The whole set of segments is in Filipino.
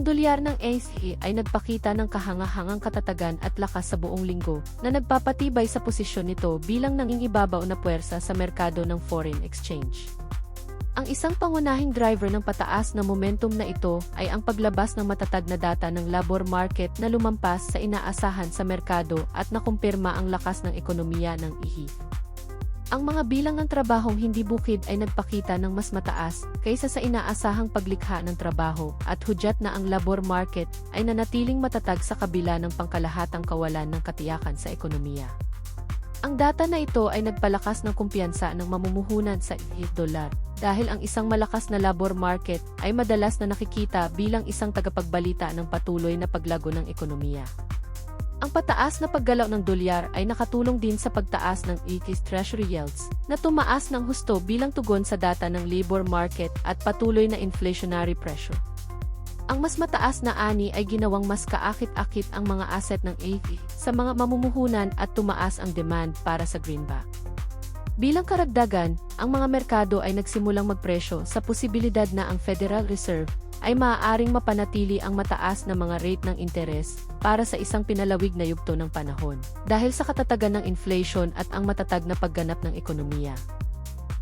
Ang dolyar ng ASE ay nagpakita ng kahangahangang katatagan at lakas sa buong linggo na nagpapatibay sa posisyon nito bilang nangingibabaw na puwersa sa merkado ng foreign exchange. Ang isang pangunahing driver ng pataas na momentum na ito ay ang paglabas ng matatag na data ng labor market na lumampas sa inaasahan sa merkado at nakumpirma ang lakas ng ekonomiya ng IHI. Ang mga bilang ng trabahong hindi bukid ay nagpakita ng mas mataas kaysa sa inaasahang paglikha ng trabaho at hudyat na ang labor market ay nanatiling matatag sa kabila ng pangkalahatang kawalan ng katiyakan sa ekonomiya. Ang data na ito ay nagpalakas ng kumpiyansa ng mamumuhunan sa dolar dahil ang isang malakas na labor market ay madalas na nakikita bilang isang tagapagbalita ng patuloy na paglago ng ekonomiya. Ang pataas na paggalaw ng dolyar ay nakatulong din sa pagtaas ng ET's treasury yields na tumaas ng husto bilang tugon sa data ng labor market at patuloy na inflationary pressure. Ang mas mataas na ani ay ginawang mas kaakit-akit ang mga asset ng AT sa mga mamumuhunan at tumaas ang demand para sa greenback. Bilang karagdagan, ang mga merkado ay nagsimulang magpresyo sa posibilidad na ang Federal Reserve ay maaaring mapanatili ang mataas na mga rate ng interes para sa isang pinalawig na yugto ng panahon dahil sa katatagan ng inflation at ang matatag na pagganap ng ekonomiya.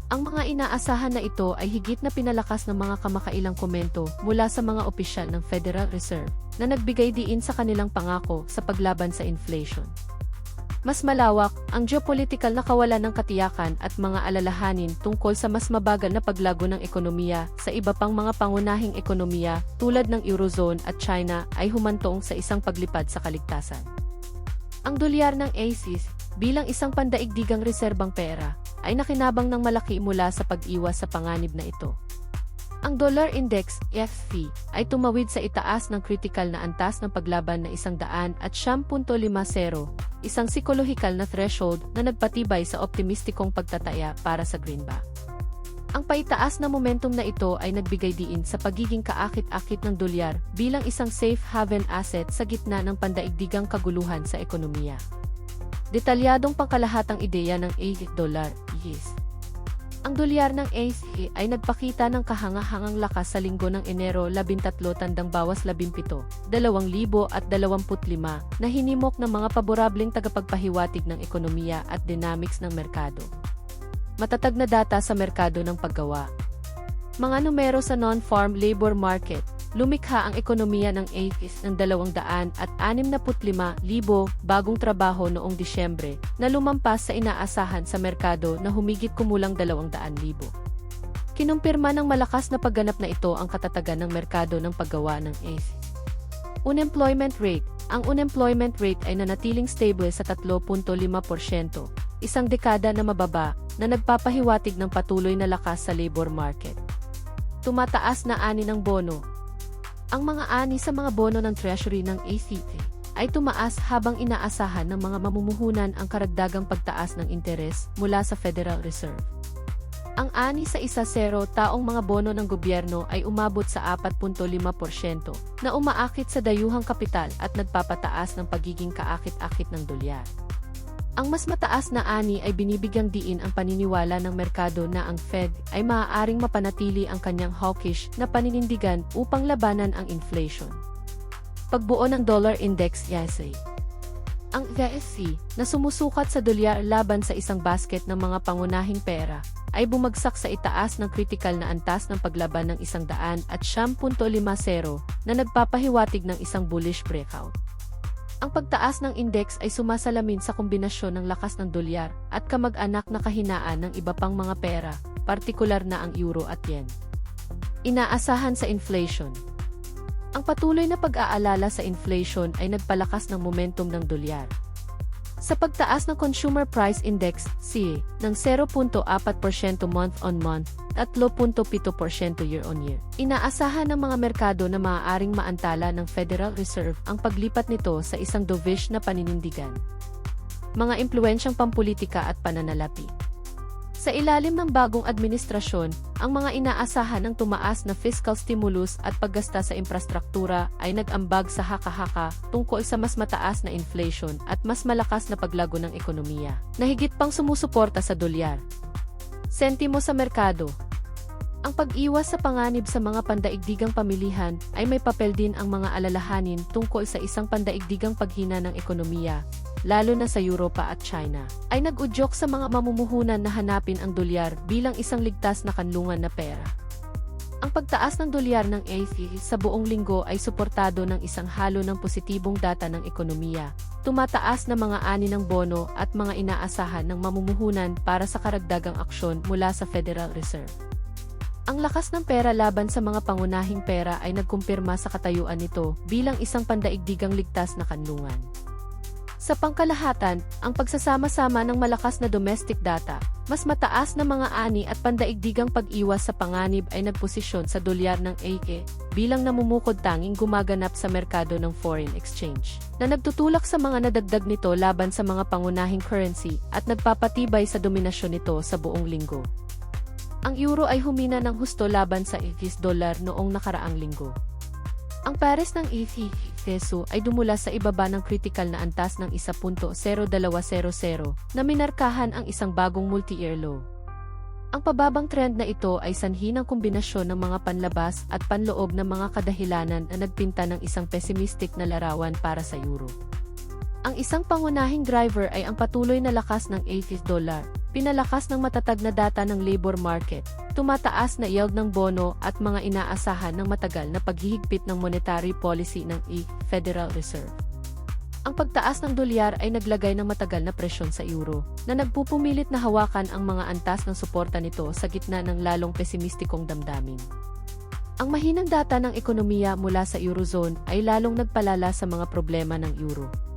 Ang mga inaasahan na ito ay higit na pinalakas ng mga kamakailang komento mula sa mga opisyal ng Federal Reserve na nagbigay diin sa kanilang pangako sa paglaban sa inflation. Mas malawak, ang geopolitical na kawalan ng katiyakan at mga alalahanin tungkol sa mas mabagal na paglago ng ekonomiya sa iba pang mga pangunahing ekonomiya tulad ng Eurozone at China ay humantong sa isang paglipad sa kaligtasan. Ang dolyar ng ASIS, bilang isang pandaigdigang reserbang pera, ay nakinabang ng malaki mula sa pag-iwas sa panganib na ito. Ang Dollar Index, FV, ay tumawid sa itaas ng critical na antas ng paglaban na isang daan at 10.50, isang psikolohikal na threshold na nagpatibay sa optimistikong pagtataya para sa greenback. Ang paitaas na momentum na ito ay nagbigay diin sa pagiging kaakit-akit ng dolyar bilang isang safe haven asset sa gitna ng pandaigdigang kaguluhan sa ekonomiya. Detalyadong pangkalahatang ideya ng 8 dollar, yes. Ang dolyar ng ACE ay nagpakita ng kahangahangang lakas sa linggo ng Enero 13 tandang bawas 17, 2025 na hinimok ng mga paborableng tagapagpahiwatig ng ekonomiya at dynamics ng merkado. Matatag na data sa merkado ng paggawa. Mga numero sa non-farm labor market, lumikha ang ekonomiya ng AFIS ng 265,000 bagong trabaho noong Disyembre na lumampas sa inaasahan sa merkado na humigit kumulang 200,000. Kinumpirma ng malakas na pagganap na ito ang katatagan ng merkado ng paggawa ng AFIS. Unemployment rate Ang unemployment rate ay nanatiling stable sa 3.5%, isang dekada na mababa na nagpapahiwatig ng patuloy na lakas sa labor market. Tumataas na ani ng bono, ang mga ani sa mga bono ng Treasury ng ACT ay tumaas habang inaasahan ng mga mamumuhunan ang karagdagang pagtaas ng interes mula sa Federal Reserve. Ang ani sa isa zero taong mga bono ng gobyerno ay umabot sa 4.5% na umaakit sa dayuhang kapital at nagpapataas ng pagiging kaakit-akit ng dolyar. Ang mas mataas na ani ay binibigyang diin ang paniniwala ng merkado na ang Fed ay maaaring mapanatili ang kanyang hawkish na paninindigan upang labanan ang inflation. Pagbuo ng Dollar Index YSA Ang YSC na sumusukat sa dolyar laban sa isang basket ng mga pangunahing pera ay bumagsak sa itaas ng kritikal na antas ng paglaban ng isang daan at 10.50 na nagpapahiwatig ng isang bullish breakout. Ang pagtaas ng index ay sumasalamin sa kombinasyon ng lakas ng dolyar at kamag-anak na kahinaan ng iba pang mga pera, partikular na ang euro at yen. Inaasahan sa inflation. Ang patuloy na pag-aalala sa inflation ay nagpalakas ng momentum ng dolyar. Sa pagtaas ng Consumer Price Index, CA, ng 0.4% month-on-month at 3.7% year-on-year. Inaasahan ng mga merkado na maaaring maantala ng Federal Reserve ang paglipat nito sa isang dovish na paninindigan. Mga impluensyang pampolitika at pananalapi. Sa ilalim ng bagong administrasyon, ang mga inaasahan ng tumaas na fiscal stimulus at paggasta sa infrastruktura ay nag-ambag sa haka-haka tungkol sa mas mataas na inflation at mas malakas na paglago ng ekonomiya, na higit pang sumusuporta sa dolyar. Sentimo sa merkado Ang pag-iwas sa panganib sa mga pandaigdigang pamilihan ay may papel din ang mga alalahanin tungkol sa isang pandaigdigang paghina ng ekonomiya, lalo na sa Europa at China, ay nag-udyok sa mga mamumuhunan na hanapin ang dolyar bilang isang ligtas na kanlungan na pera. Ang pagtaas ng dolyar ng AFE sa buong linggo ay suportado ng isang halo ng positibong data ng ekonomiya, tumataas na mga ani ng bono at mga inaasahan ng mamumuhunan para sa karagdagang aksyon mula sa Federal Reserve. Ang lakas ng pera laban sa mga pangunahing pera ay nagkumpirma sa katayuan nito bilang isang pandaigdigang ligtas na kanlungan. Sa pangkalahatan, ang pagsasama-sama ng malakas na domestic data, mas mataas na mga ani at pandaigdigang pag-iwas sa panganib ay nagposisyon sa dolyar ng AK bilang namumukod tanging gumaganap sa merkado ng foreign exchange, na nagtutulak sa mga nadagdag nito laban sa mga pangunahing currency at nagpapatibay sa dominasyon nito sa buong linggo. Ang euro ay humina ng husto laban sa IFIS dollar noong nakaraang linggo. Ang pares ng IFI peso ay dumula sa ibaba ng critical na antas ng 1.0200 na minarkahan ang isang bagong multi-year low. Ang pababang trend na ito ay sanhi ng kombinasyon ng mga panlabas at panloob ng mga kadahilanan na nagpinta ng isang pessimistic na larawan para sa euro. Ang isang pangunahing driver ay ang patuloy na lakas ng 80 dollar, pinalakas ng matatag na data ng labor market, tumataas na yield ng bono at mga inaasahan ng matagal na paghihigpit ng monetary policy ng E, Federal Reserve. Ang pagtaas ng dolyar ay naglagay ng matagal na presyon sa euro, na nagpupumilit na hawakan ang mga antas ng suporta nito sa gitna ng lalong pesimistikong damdamin. Ang mahinang data ng ekonomiya mula sa Eurozone ay lalong nagpalala sa mga problema ng euro.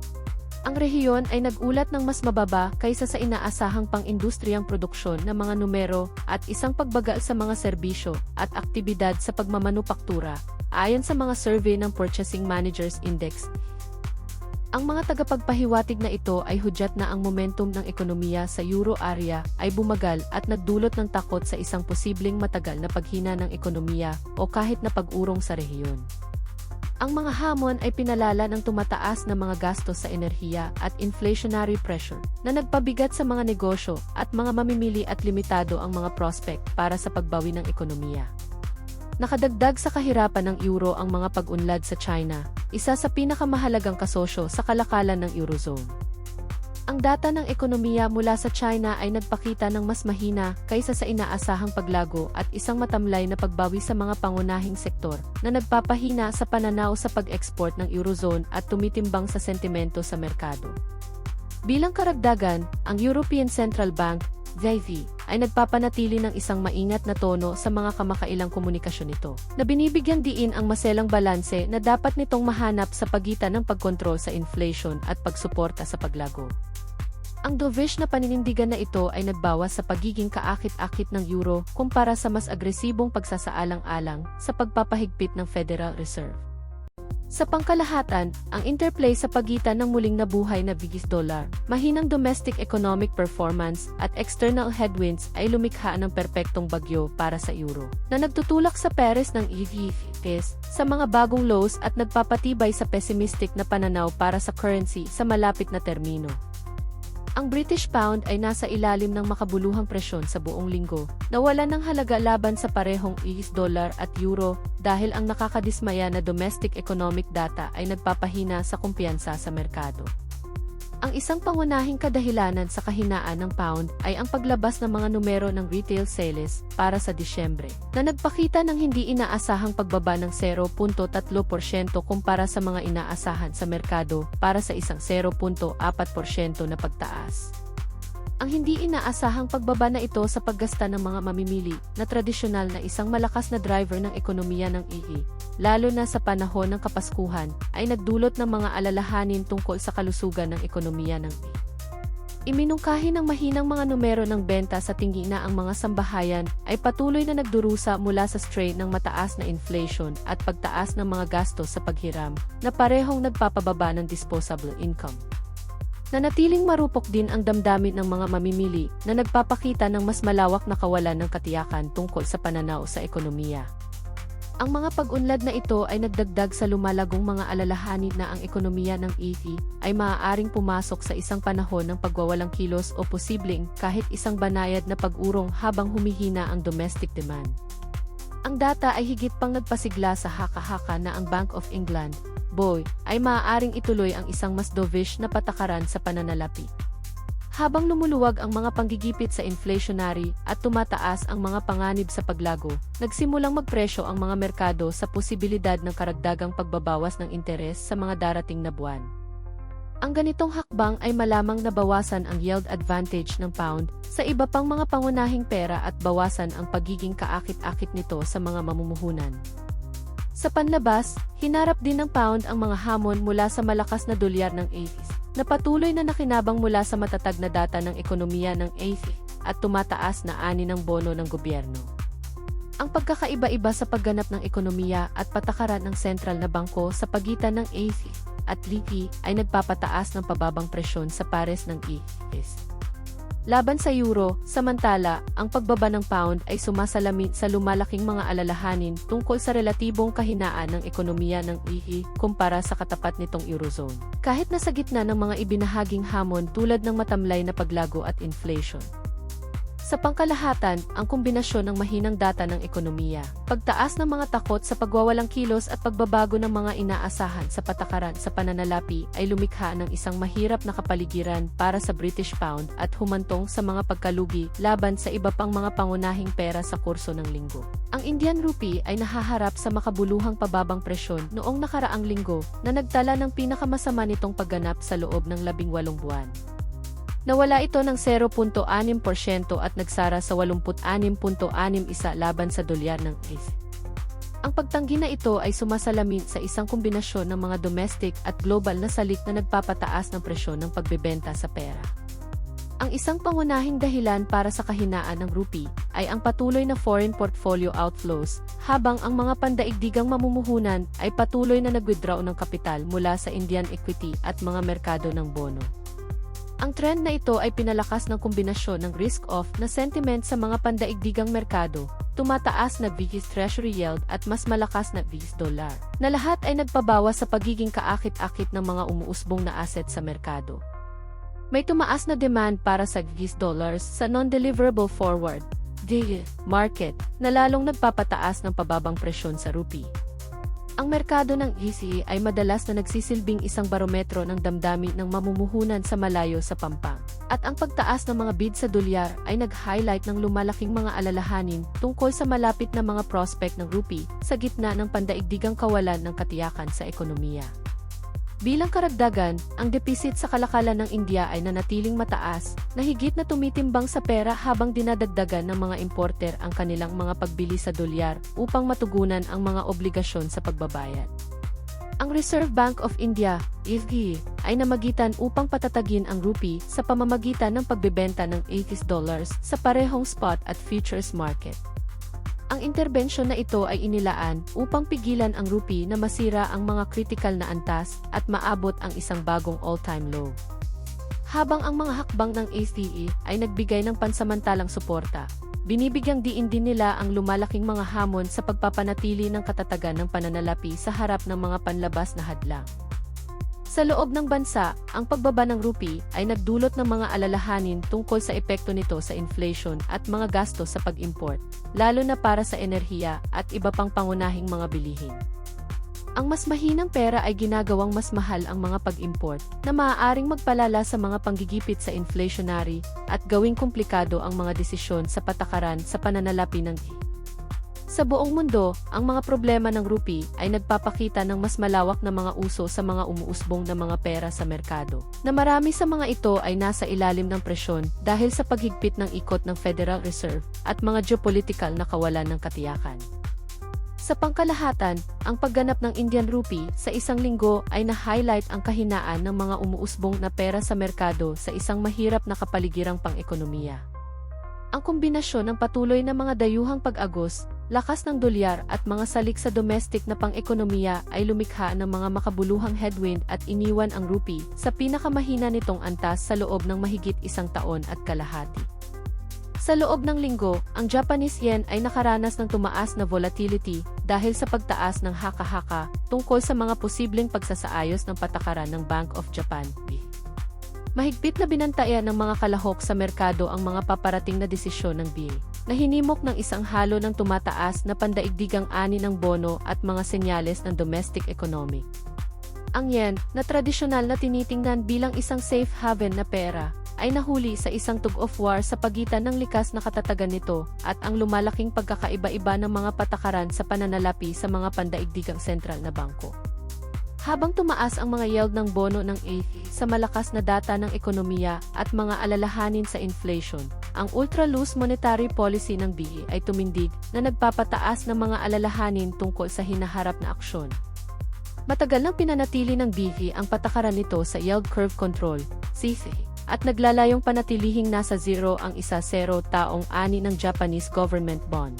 Ang rehiyon ay nagulat ng mas mababa kaysa sa inaasahang pang-industriyang produksyon ng mga numero at isang pagbagal sa mga serbisyo at aktibidad sa pagmamanupaktura, ayon sa mga survey ng Purchasing Managers Index. Ang mga tagapagpahiwatig na ito ay hudyat na ang momentum ng ekonomiya sa euro area ay bumagal at nagdulot ng takot sa isang posibleng matagal na paghina ng ekonomiya o kahit na pag-urong sa rehiyon. Ang mga hamon ay pinalala ng tumataas na mga gastos sa enerhiya at inflationary pressure na nagpabigat sa mga negosyo at mga mamimili at limitado ang mga prospect para sa pagbawi ng ekonomiya. Nakadagdag sa kahirapan ng euro ang mga pag-unlad sa China, isa sa pinakamahalagang kasosyo sa kalakalan ng Eurozone. Ang data ng ekonomiya mula sa China ay nagpakita ng mas mahina kaysa sa inaasahang paglago at isang matamlay na pagbawi sa mga pangunahing sektor na nagpapahina sa pananaw sa pag-export ng Eurozone at tumitimbang sa sentimento sa merkado. Bilang karagdagan, ang European Central Bank, VIV, ay nagpapanatili ng isang maingat na tono sa mga kamakailang komunikasyon nito, na binibigyan diin ang maselang balanse na dapat nitong mahanap sa pagitan ng pagkontrol sa inflation at pagsuporta sa paglago. Ang dovish na paninindigan na ito ay nagbawas sa pagiging kaakit-akit ng euro kumpara sa mas agresibong pagsasaalang-alang sa pagpapahigpit ng Federal Reserve. Sa pangkalahatan, ang interplay sa pagitan ng muling nabuhay na bigis dollar, mahinang domestic economic performance at external headwinds ay lumikha ng perpektong bagyo para sa euro, na nagtutulak sa peres ng EVFS sa mga bagong lows at nagpapatibay sa pessimistic na pananaw para sa currency sa malapit na termino. Ang British pound ay nasa ilalim ng makabuluhang presyon sa buong linggo, nawala ng halaga laban sa parehong US dollar at euro dahil ang nakakadismaya na domestic economic data ay nagpapahina sa kumpiyansa sa merkado. Ang isang pangunahing kadahilanan sa kahinaan ng pound ay ang paglabas ng mga numero ng retail sales para sa Disyembre, na nagpakita ng hindi inaasahang pagbaba ng 0.3% kumpara sa mga inaasahan sa merkado para sa isang 0.4% na pagtaas. Ang hindi inaasahang pagbaba na ito sa paggasta ng mga mamimili na tradisyonal na isang malakas na driver ng ekonomiya ng EE, lalo na sa panahon ng Kapaskuhan, ay nagdulot ng mga alalahanin tungkol sa kalusugan ng ekonomiya ng EE. Iminungkahi ng mahinang mga numero ng benta sa tingina ang mga sambahayan ay patuloy na nagdurusa mula sa strain ng mataas na inflation at pagtaas ng mga gastos sa paghiram na parehong nagpapababa ng disposable income. Nanatiling marupok din ang damdamin ng mga mamimili na nagpapakita ng mas malawak na kawalan ng katiyakan tungkol sa pananaw sa ekonomiya. Ang mga pag-unlad na ito ay nagdagdag sa lumalagong mga alalahanin na ang ekonomiya ng EV ay maaaring pumasok sa isang panahon ng pagwawalang kilos o posibleng kahit isang banayad na pag-urong habang humihina ang domestic demand. Ang data ay higit pang nagpasigla sa haka-haka na ang Bank of England, BOE, ay maaaring ituloy ang isang mas dovish na patakaran sa pananalapi. Habang lumuluwag ang mga panggigipit sa inflationary at tumataas ang mga panganib sa paglago, nagsimulang magpresyo ang mga merkado sa posibilidad ng karagdagang pagbabawas ng interes sa mga darating na buwan. Ang ganitong hakbang ay malamang nabawasan ang yield advantage ng pound sa iba pang mga pangunahing pera at bawasan ang pagiging kaakit-akit nito sa mga mamumuhunan. Sa panlabas, hinarap din ng pound ang mga hamon mula sa malakas na dolyar ng 80s na patuloy na nakinabang mula sa matatag na data ng ekonomiya ng 80 at tumataas na ani ng bono ng gobyerno. Ang pagkakaiba-iba sa pagganap ng ekonomiya at patakaran ng sentral na bangko sa pagitan ng 80 at LIPI ay nagpapataas ng pababang presyon sa pares ng IS. Laban sa euro, samantala, ang pagbaba ng pound ay sumasalamin sa lumalaking mga alalahanin tungkol sa relatibong kahinaan ng ekonomiya ng IHI kumpara sa katapat nitong eurozone. Kahit nasa gitna ng mga ibinahaging hamon tulad ng matamlay na paglago at inflation. Sa pangkalahatan, ang kombinasyon ng mahinang data ng ekonomiya, pagtaas ng mga takot sa pagwawalang kilos at pagbabago ng mga inaasahan sa patakaran sa pananalapi ay lumikha ng isang mahirap na kapaligiran para sa British Pound at humantong sa mga pagkalugi laban sa iba pang mga pangunahing pera sa kurso ng linggo. Ang Indian Rupee ay nahaharap sa makabuluhang pababang presyon noong nakaraang linggo na nagtala ng pinakamasama nitong pagganap sa loob ng labing walong buwan. Nawala ito ng 0.6% at nagsara sa 86.61 laban sa dolyar ng IS. Ang pagtanggi na ito ay sumasalamin sa isang kombinasyon ng mga domestic at global na salik na nagpapataas ng presyon ng pagbebenta sa pera. Ang isang pangunahing dahilan para sa kahinaan ng rupee ay ang patuloy na foreign portfolio outflows, habang ang mga pandaigdigang mamumuhunan ay patuloy na nag-withdraw ng kapital mula sa Indian equity at mga merkado ng bono. Ang trend na ito ay pinalakas ng kombinasyon ng risk-off na sentiment sa mga pandaigdigang merkado, tumataas na VIX Treasury yield at mas malakas na VIX dollar, na lahat ay nagpabawas sa pagiging kaakit-akit ng mga umuusbong na asset sa merkado. May tumaas na demand para sa VIX dollars sa non-deliverable forward DG market na lalong nagpapataas ng pababang presyon sa rupee. Ang merkado ng ECE ay madalas na nagsisilbing isang barometro ng damdamin ng mamumuhunan sa malayo sa pampang. At ang pagtaas ng mga bid sa dolyar ay nag-highlight ng lumalaking mga alalahanin tungkol sa malapit na mga prospect ng rupee sa gitna ng pandaigdigang kawalan ng katiyakan sa ekonomiya. Bilang karagdagan, ang deficit sa kalakalan ng India ay nanatiling mataas, na higit na tumitimbang sa pera habang dinadagdagan ng mga importer ang kanilang mga pagbili sa dolyar upang matugunan ang mga obligasyon sa pagbabayad. Ang Reserve Bank of India, IFG, ay namagitan upang patatagin ang rupee sa pamamagitan ng pagbebenta ng 80 dollars sa parehong spot at futures market. Ang interbensyon na ito ay inilaan upang pigilan ang rupee na masira ang mga critical na antas at maabot ang isang bagong all-time low. Habang ang mga hakbang ng ACE ay nagbigay ng pansamantalang suporta, binibigyang diin din nila ang lumalaking mga hamon sa pagpapanatili ng katatagan ng pananalapi sa harap ng mga panlabas na hadlang. Sa loob ng bansa, ang pagbaba ng rupee ay nagdulot ng mga alalahanin tungkol sa epekto nito sa inflation at mga gastos sa pag-import, lalo na para sa enerhiya at iba pang pangunahing mga bilihin. Ang mas mahinang pera ay ginagawang mas mahal ang mga pag-import na maaaring magpalala sa mga panggigipit sa inflationary at gawing komplikado ang mga desisyon sa patakaran sa pananalapi ng sa buong mundo, ang mga problema ng rupee ay nagpapakita ng mas malawak na mga uso sa mga umuusbong na mga pera sa merkado, na marami sa mga ito ay nasa ilalim ng presyon dahil sa paghigpit ng ikot ng Federal Reserve at mga geopolitical na kawalan ng katiyakan. Sa pangkalahatan, ang pagganap ng Indian rupee sa isang linggo ay na-highlight ang kahinaan ng mga umuusbong na pera sa merkado sa isang mahirap na kapaligirang pang-ekonomiya. Ang kombinasyon ng patuloy na mga dayuhang pag-agos, lakas ng dolyar at mga salik sa domestic na pang-ekonomiya ay lumikha ng mga makabuluhang headwind at iniwan ang rupee sa pinakamahina nitong antas sa loob ng mahigit isang taon at kalahati. Sa loob ng linggo, ang Japanese yen ay nakaranas ng tumaas na volatility dahil sa pagtaas ng haka-haka tungkol sa mga posibleng pagsasaayos ng patakaran ng Bank of Japan. Mahigpit na binantayan ng mga kalahok sa merkado ang mga paparating na desisyon ng BIA. Na hinimok ng isang halo ng tumataas na pandaigdigang ani ng bono at mga senyales ng domestic economic. Ang yen, na tradisyonal na tinitingnan bilang isang safe haven na pera, ay nahuli sa isang tug-of war sa pagitan ng likas na katatagan nito at ang lumalaking pagkakaiba-iba ng mga patakaran sa pananalapi sa mga pandaigdigang sentral na bangko. Habang tumaas ang mga yield ng bono ng A sa malakas na data ng ekonomiya at mga alalahanin sa inflation, ang ultra-loose monetary policy ng BE ay tumindig na nagpapataas ng mga alalahanin tungkol sa hinaharap na aksyon. Matagal nang pinanatili ng BE ang patakaran nito sa yield curve control, CC, at naglalayong panatilihing nasa zero ang isa zero taong ani ng Japanese government bond.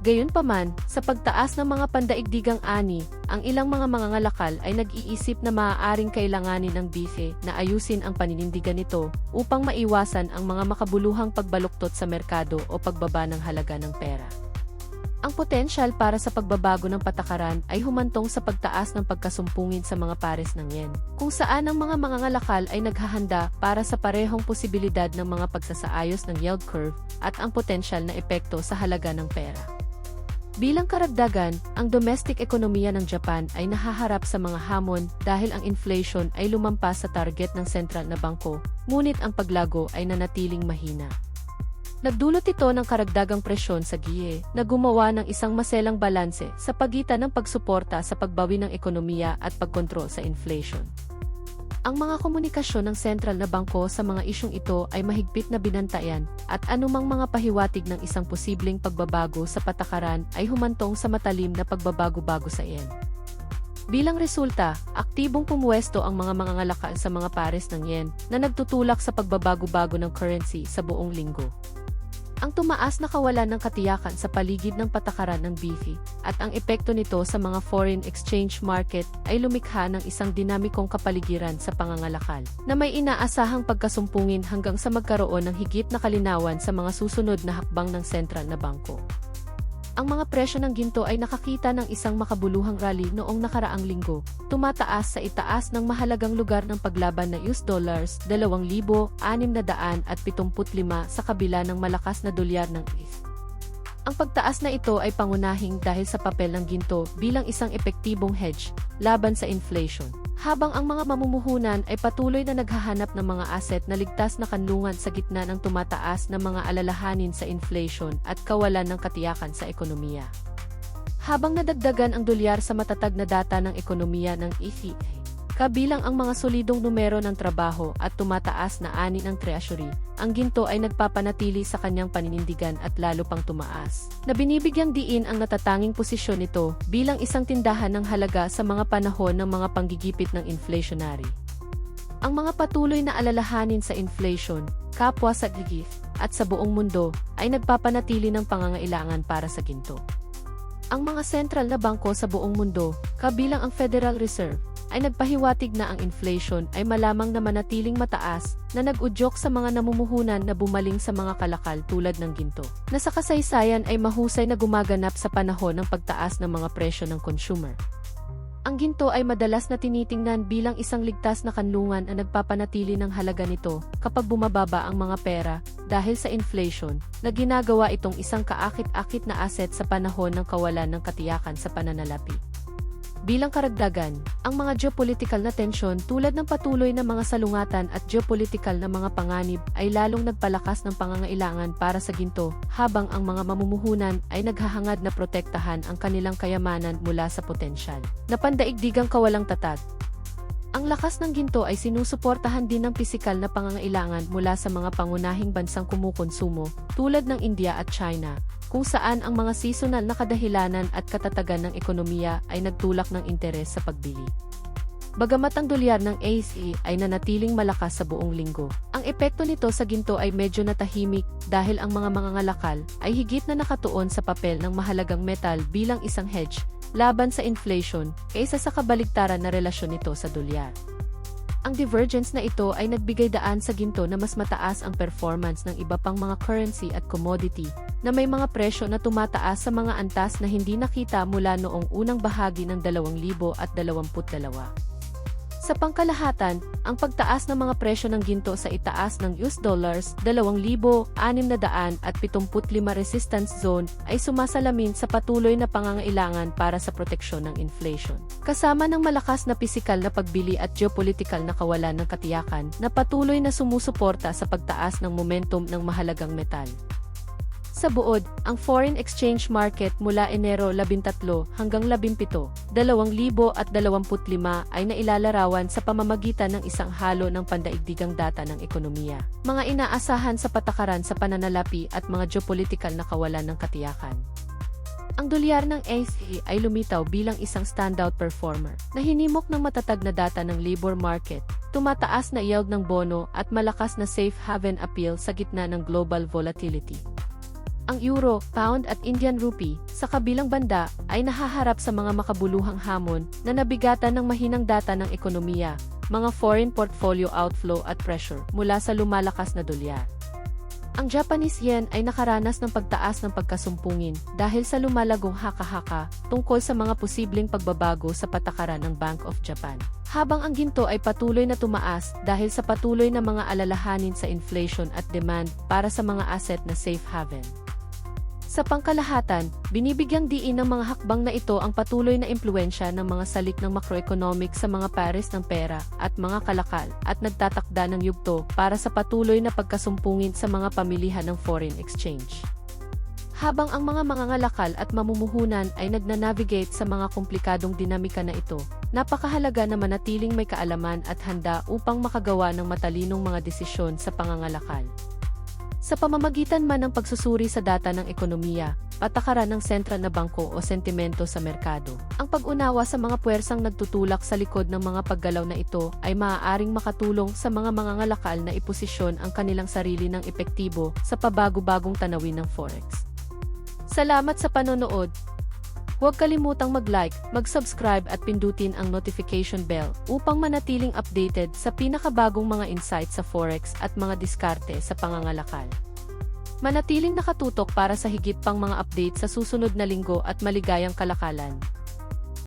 Gayunpaman, sa pagtaas ng mga pandaigdigang ani, ang ilang mga mangangalakal ay nag-iisip na maaaring kailanganin ng bife na ayusin ang paninindigan nito upang maiwasan ang mga makabuluhang pagbaluktot sa merkado o pagbaba ng halaga ng pera. Ang potensyal para sa pagbabago ng patakaran ay humantong sa pagtaas ng pagkasumpungin sa mga pares ng yen, kung saan ang mga mangangalakal ay naghahanda para sa parehong posibilidad ng mga pagsasaayos ng yield curve at ang potensyal na epekto sa halaga ng pera. Bilang karagdagan, ang domestic ekonomiya ng Japan ay nahaharap sa mga hamon dahil ang inflation ay lumampas sa target ng sentral na bangko, ngunit ang paglago ay nanatiling mahina. Nagdulot ito ng karagdagang presyon sa GIE na gumawa ng isang maselang balanse sa pagitan ng pagsuporta sa pagbawi ng ekonomiya at pagkontrol sa inflation. Ang mga komunikasyon ng sentral na bangko sa mga isyong ito ay mahigpit na binantayan at anumang mga pahiwatig ng isang posibleng pagbabago sa patakaran ay humantong sa matalim na pagbabago-bago sa yen. Bilang resulta, aktibong pumuwesto ang mga mangangalakal sa mga pares ng yen na nagtutulak sa pagbabago-bago ng currency sa buong linggo. Ang tumaas na kawalan ng katiyakan sa paligid ng patakaran ng BIFI at ang epekto nito sa mga foreign exchange market ay lumikha ng isang dinamikong kapaligiran sa pangangalakal na may inaasahang pagkasumpungin hanggang sa magkaroon ng higit na kalinawan sa mga susunod na hakbang ng sentral na bangko. Ang mga presyo ng ginto ay nakakita ng isang makabuluhang rally noong nakaraang linggo, tumataas sa itaas ng mahalagang lugar ng paglaban na US dollars 2,675 sa kabila ng malakas na dolyar ng ETH. Ang pagtaas na ito ay pangunahing dahil sa papel ng ginto bilang isang epektibong hedge laban sa inflation. Habang ang mga mamumuhunan ay patuloy na naghahanap ng mga asset na ligtas na kanlungan sa gitna ng tumataas na mga alalahanin sa inflation at kawalan ng katiyakan sa ekonomiya. Habang nadagdagan ang dolyar sa matatag na data ng ekonomiya ng EFI, kabilang ang mga solidong numero ng trabaho at tumataas na ani ng treasury, ang ginto ay nagpapanatili sa kanyang paninindigan at lalo pang tumaas. Na binibigyang diin ang natatanging posisyon nito bilang isang tindahan ng halaga sa mga panahon ng mga panggigipit ng inflationary. Ang mga patuloy na alalahanin sa inflation, kapwa sa gigif, at sa buong mundo ay nagpapanatili ng pangangailangan para sa ginto. Ang mga sentral na bangko sa buong mundo, kabilang ang Federal Reserve, ay nagpahiwatig na ang inflation ay malamang na manatiling mataas na nag-udyok sa mga namumuhunan na bumaling sa mga kalakal tulad ng ginto, na sa kasaysayan ay mahusay na gumaganap sa panahon ng pagtaas ng mga presyo ng consumer. Ang ginto ay madalas na tinitingnan bilang isang ligtas na kanlungan na nagpapanatili ng halaga nito kapag bumababa ang mga pera dahil sa inflation na ginagawa itong isang kaakit-akit na asset sa panahon ng kawalan ng katiyakan sa pananalapi. Bilang karagdagan, ang mga geopolitical na tensyon tulad ng patuloy na mga salungatan at geopolitical na mga panganib ay lalong nagpalakas ng pangangailangan para sa ginto habang ang mga mamumuhunan ay naghahangad na protektahan ang kanilang kayamanan mula sa potensyal na pandaigdigang kawalang tatag. Ang lakas ng ginto ay sinusuportahan din ng pisikal na pangangailangan mula sa mga pangunahing bansang kumukonsumo tulad ng India at China, kung saan ang mga seasonal na kadahilanan at katatagan ng ekonomiya ay nagtulak ng interes sa pagbili. Bagamat ang dolyar ng ASE ay nanatiling malakas sa buong linggo, ang epekto nito sa ginto ay medyo natahimik dahil ang mga mangangalakal ay higit na nakatuon sa papel ng mahalagang metal bilang isang hedge laban sa inflation kaysa sa kabaligtaran na relasyon nito sa dolyar. Ang divergence na ito ay nagbigay daan sa ginto na mas mataas ang performance ng iba pang mga currency at commodity na may mga presyo na tumataas sa mga antas na hindi nakita mula noong unang bahagi ng 2022. Sa pangkalahatan, ang pagtaas ng mga presyo ng ginto sa itaas ng US dollars 2,675 resistance zone ay sumasalamin sa patuloy na pangangailangan para sa proteksyon ng inflation. Kasama ng malakas na pisikal na pagbili at geopolitical na kawalan ng katiyakan na patuloy na sumusuporta sa pagtaas ng momentum ng mahalagang metal. Sa buod, ang foreign exchange market mula Enero 13 hanggang 17, 2025 ay nailalarawan sa pamamagitan ng isang halo ng pandaigdigang data ng ekonomiya, mga inaasahan sa patakaran sa pananalapi at mga geopolitical na kawalan ng katiyakan. Ang dolyar ng ASE ay lumitaw bilang isang standout performer. Na hinimok ng matatag na data ng labor market, tumataas na yield ng bono at malakas na safe haven appeal sa gitna ng global volatility ang euro, pound at Indian rupee, sa kabilang banda, ay nahaharap sa mga makabuluhang hamon na nabigatan ng mahinang data ng ekonomiya, mga foreign portfolio outflow at pressure mula sa lumalakas na dolyar. Ang Japanese yen ay nakaranas ng pagtaas ng pagkasumpungin dahil sa lumalagong haka-haka tungkol sa mga posibleng pagbabago sa patakaran ng Bank of Japan. Habang ang ginto ay patuloy na tumaas dahil sa patuloy na mga alalahanin sa inflation at demand para sa mga asset na safe haven. Sa pangkalahatan, binibigyang diin ng mga hakbang na ito ang patuloy na impluensya ng mga salik ng macroeconomic sa mga pares ng pera at mga kalakal at nagtatakda ng yugto para sa patuloy na pagkasumpungin sa mga pamilihan ng foreign exchange. Habang ang mga mangangalakal at mamumuhunan ay nagnanavigate sa mga komplikadong dinamika na ito, napakahalaga na manatiling may kaalaman at handa upang makagawa ng matalinong mga desisyon sa pangangalakal. Sa pamamagitan man ng pagsusuri sa data ng ekonomiya, patakaran ng sentral na bangko o sentimento sa merkado, ang pag-unawa sa mga puwersang nagtutulak sa likod ng mga paggalaw na ito ay maaaring makatulong sa mga mangangalakal na iposisyon ang kanilang sarili ng epektibo sa pabago-bagong tanawin ng Forex. Salamat sa panonood! Huwag kalimutang mag-like, mag-subscribe at pindutin ang notification bell upang manatiling updated sa pinakabagong mga insights sa Forex at mga diskarte sa pangangalakal. Manatiling nakatutok para sa higit pang mga update sa susunod na linggo at maligayang kalakalan.